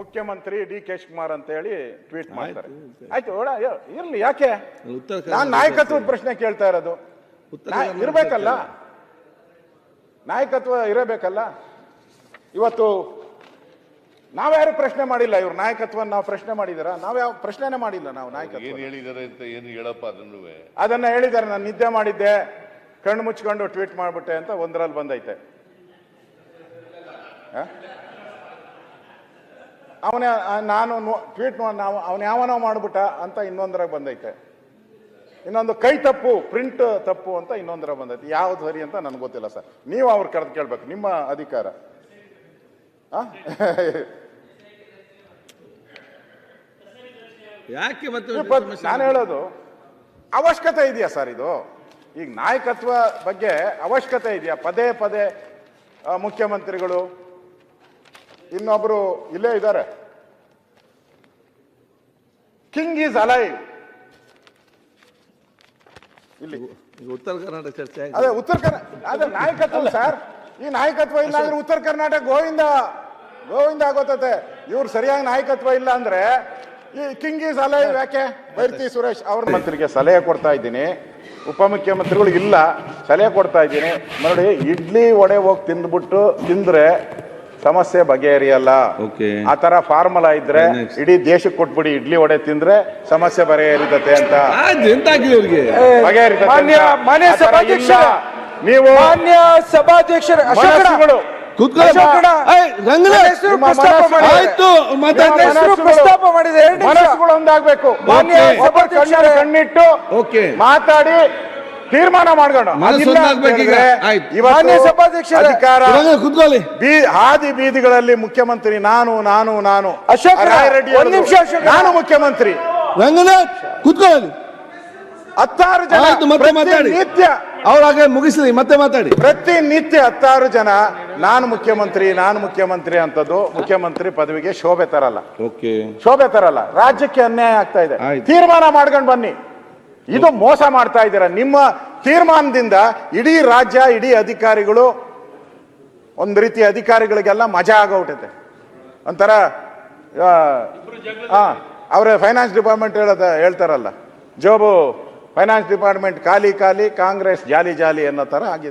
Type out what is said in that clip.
ಮುಖ್ಯಮಂತ್ರಿ D K Kumar ಅಂತ ಹೇಳಿ ಟ್ವೀಟ್ ಮಾಡ್ತಾರೆ. ಆಯ್ತು ಇರ್ಲಿ ಯಾಕೆ? ನಾನು ನಾಯಕತ್ವದ ಪ್ರಶ್ನೆ ಕೇಳ್ತಾ ಇರೋದು. ಇರಬೇಕಲ್ಲ? ಇರ್ಬೇಕಲ್ಲ ನಾಯಕತ್ವ ಇರಬೇಕಲ್ಲ? ಇವತ್ತು ನಾವ್ಯಾರು ಪ್ರಶ್ನೆ ಮಾಡಿಲ್ಲ? ಇವ್ರ ನಾಯಕತ್ವ ನಾವು ಪ್ರಶ್ನೆ ಮಾಡಿದಾರ? ನಾವ್ಯಾವ ಪ್ರಶ್ನೆನೇ ಮಾಡಿಲ್ಲ ನಾವು ನಾಯಕತ್ವ. ಏನ್ ಹೇಳಿದಾರೆ ಅಂತ ಏನು ಹೇಳಪ್ಪ ಅದನ್ನು ಅದನ್ನ ಹೇಳಿದ್ದಾರೆ ನಾನು ನಿದ್ದೆ ಮಾಡಿದ್ದೆ. ಕಣ್ಣು ಮುಚ್ಕೊಂಡು ಟ್ವೀಟ್ ಮಾಡ್ಬಿಟ್ಟೆ ಅಂತ ಒಂದರಲ್ಲಿ ಬಂದೈತೆ. ಅವನ ನಾನು ಟ್ವೀಟ್ ನಾವು ಅವನ ಯಾವನೋ ಮಾಡ್ಬಿಟ್ಟ ಅಂತ ಇನ್ನೊಂದರಾಗ ಬಂದೈತೆ. ಇನ್ನೊಂದು ಕೈ ತಪ್ಪು ಪ್ರಿಂಟ್ ತಪ್ಪು ಅಂತ ಇನ್ನೊಂದರ ಬಂದೈತೆ. ಯಾವ್ದು ಸರಿ ಅಂತ ನನಗೆ ಗೊತ್ತಿಲ್ಲ ಸರ್. ನೀವು ಅವ್ರು ಕರೆದು ಕೇಳ್ಬೇಕು. ನಿಮ್ಮ ಅಧಿಕಾರ? ಯಾಕೆ ಮತ್ತೆ ನಾನು ಹೇಳೋದು ಅವಶ್ಯಕತೆ ಇದೆಯಾ ಸರ್ ಇದು? ಈಗ ನಾಯಕತ್ವ ಬಗ್ಗೆ ಅವಶ್ಯಕತೆ ಇದೆಯಾ? ಪದೇ ಪದೇ ಮುಖ್ಯಮಂತ್ರಿಗಳು ಇನ್ನೊಬ್ರು ಇಲ್ಲೇ ಇದ್ದಾರೆ. ಕಿಂಗ್ ಈಸ್ ಅಲೈವ್ ಇಲ್ಲಿ. ಉತ್ತರ ಕರ್ನಾಟಕ ಚರ್ಚೆ. ಅದೇ ಉತ್ತರ ಕರ್ನಾಟಕ ಅದೇ ನಾಯಕತ್ವ ಸರ್ ಈ ನಾಯಕತ್ವ ಇಲ್ಲ ಅಂದ್ರೆ ಉತ್ತರ ಕರ್ನಾಟಕ ಗೋವಿಂದ ಗೋವಿಂದ ಆಗೋತತೆ. ಇವ್ರು ಸರಿಯಾಗಿ ನಾಯಕತ್ವ ಇಲ್ಲ ಅಂದ್ರೆ ಈ ಕಿಂಗ್ ಈಸ್ ಅಲೈವ್ ಯಾಕೆ? ಬೈರ್ತಿ ಸುರೇಶ್ ಅವ್ರ ಮಂತ್ರಿಗೆ ಸಲಹೆ ಕೊಡ್ತಾ ಇದ್ದೀನಿ. ಉಪಮುಖ್ಯಮಂತ್ರಿಗಳು ಇಲ್ಲ ಸಲಹೆ ಕೊಡ್ತಾ ಇದ್ದೀನಿ. ನೋಡಿ ಇಡ್ಲಿ ವಡೆ ಹೋಗಿ ತಿಂದ್ಬಿಟ್ಟು ತಿಂದ್ರೆ ಸಮಸ್ಯೆ ಬಗೆಹರಿಯಲ್ಲ. ಆ ತರ ಫಾರ್ಮುಲಾ ಇದ್ರೆ. ಇಡೀ ದೇಶಕ್ಕೆ ಕೊಟ್ಬಿಡಿ ಇಡ್ಲಿ ವಡೆ ತಿಂದ್ರೆ ಸಮಸ್ಯೆ ಬಗೆಹರಿತತೆ ಅಂತ. ಬಗೆಹರಿತತೆ ನೀವು ಮಾನ್ಯ ಸಭಾಧ್ಯಕ್ಷರ ಪ್ರಸ್ತಾಪ ಮಾಡಿದೆ ಮನಸ್ಸುಗಳು. ಒಂದಾಗ್ಬೇಕು. ಮಾನ್ಯ ಕಣ್ಣಿಟ್ಟು ಓಕೆ ಮಾತಾಡಿ ತೀರ್ಮಾನ ಮಾಡ್ಕೊಂಡು. ಸಭಾಧ್ಯಕ್ಷ ಅಧಿಕಾರ ಕೂತ್ಕೊಳ್ಳಿ. ಬೀ ಹಾದಿ ಬೀದಿಗಳಲ್ಲಿ ಮುಖ್ಯಮಂತ್ರಿ ನಾನು ನಾನು ನಾನು. ಅಶೋಕ್ ರೆಡ್ಡಿ ಒಂದ್ ನಿಮಿಷ ಅಶೋಕ್ ನಾನು ಮುಖ್ಯಮಂತ್ರಿ. ರಂಗನಾಥ್ ಕುತ್ಕೊಳ್ಳಿ. ಹತ್ತಾರು ಜನ ಮತ್ತೆ ಮಾತಾಡಿ. ನಿತ್ಯ. ಅವ್ರ ಹಾಗೆ ಮುಗಿಸ್ಲಿ ಮತ್ತೆ ಮಾತಾಡಿ. ಪ್ರತಿನಿತ್ಯ ಹತ್ತಾರು ಜನ ನಾನು ಮುಖ್ಯಮಂತ್ರಿ ನಾನು ಮುಖ್ಯಮಂತ್ರಿ ಅಂತದ್ದು ಮುಖ್ಯಮಂತ್ರಿ ಪದವಿಗೆ ಶೋಭೆ ತರಲ್ಲ. ಓಕೆ. ಶೋಭೆ ತರಲ್ಲ. ರಾಜ್ಯಕ್ಕೆ ಅನ್ಯಾಯ ಆಗ್ತಾ ಇದೆ. ತೀರ್ಮಾನ ಮಾಡ್ಕೊಂಡು ಬನ್ನಿ. ಇದು ಮೋಸ ಮಾಡ್ತಾ ಇದ್ದೀರಾ? ನಿಮ್ಮ ತೀರ್ಮಾನದಿಂದ ಇಡೀ ರಾಜ್ಯ, ಇಡೀ ಅಧಿಕಾರಿಗಳು ಒಂದು ರೀತಿ ಅಧಿಕಾರಿಗಳಿಗೆಲ್ಲ ಮಜಾ ಆಗೋಗ್ಬಿಟ್ಟೈತೆ ಒಂಥರ ಹಾ ಅವರ ಫೈನಾನ್ಸ್ ಡಿಪಾರ್ಟ್ಮೆಂಟ್ ಹೇಳದ, ಹೇಳ್ತಾರಲ್ಲ, ಜೋಬು ಫೈನಾನ್ಸ್ ಡಿಪಾರ್ಟ್ಮೆಂಟ್ ಖಾಲಿ ಖಾಲಿ, ಕಾಂಗ್ರೆಸ್ ಜಾಲಿ ಜಾಲಿ ಅನ್ನೋ ಥರ ಆಗಿದೆ.